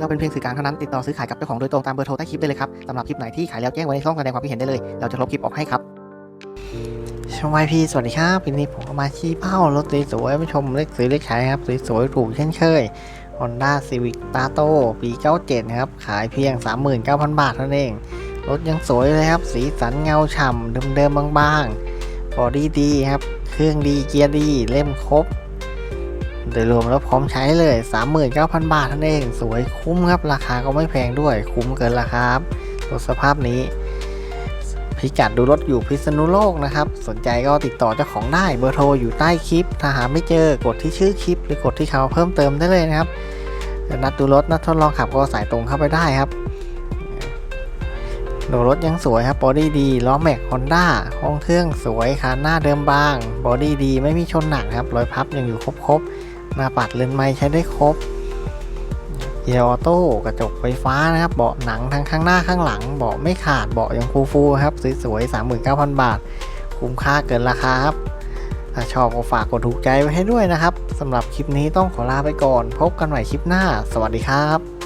เราเป็นเพียงสื่อกลางเท่านั้นติดต่อซื้อขายกับเจ้าของโดยตรงตามเบอร์โทรใต้คลิปได้เลยครับสำหรับคลิปไหนที่ขายแล้วแจ้งไว้ในช่องแสดงความคิดเห็นได้เลย เราจะลบคลิปออกให้ครับชมไยพีสวัสดีครับวันนี้ผมมาชี้เป้ารถสวยๆมาชมเลขซื้อเลขขายครับสวยๆถูกเช่นเคย Honda Civic t a t o ปี 97 นะครับ ขายเพียง 39,000 บาทเท่านั้นเอง รถยังสวยเลยครับ สีสันเงาฉ่ำเดิมๆบางๆบอดี้ดีครับ เครื่องดีเกียร์ดี เล่มครบ โดยรวมแล้วพร้อมใช้เลย 39,000 บาทเท่านั้นเอง สวยคุ้มครับ ราคาก็ไม่แพงด้วย คุ้มเกินราคาครับรถสภาพนี้พิกัดดูรถอยู่พิษณุโลกนะครับ สนใจก็ติดต่อเจ้าของได้เบอร์โทรอยู่ใต้คลิป ถ้าหาไม่เจอกดที่ชื่อคลิป หรือกดที่เขาเพิ่มเติมได้เลยนะครับนัดดูรถนัดทดลองขับก็สายตรงเข้าไปได้ครับดูรถยังสวยครับบอดี้ดีล้อแม็กฮอนด้าห้องเครื่องสวยคานหน้าเดิมบางบอดี้ดีไม่มีชนหนักครับรอยพับยังอยู่ครบๆ หน้าปัดเลนส์ไม้ใช้ได้ครบเกียร์ออโต้กระจกไฟฟ้านะครับ เบาะหนังทั้งข้างหน้าข้างหลัง เบาะไม่ขาดเบาะยังฟูๆครับสวยๆ39,000 บาท คุ้มค่าเกินราคาครับถ้าชอบก็ฝากกดถูกใจไว้ให้ด้วยนะครับสำหรับคลิปนี้ต้องขอลาไปก่อน พบกันใหม่คลิปหน้า สวัสดีครับ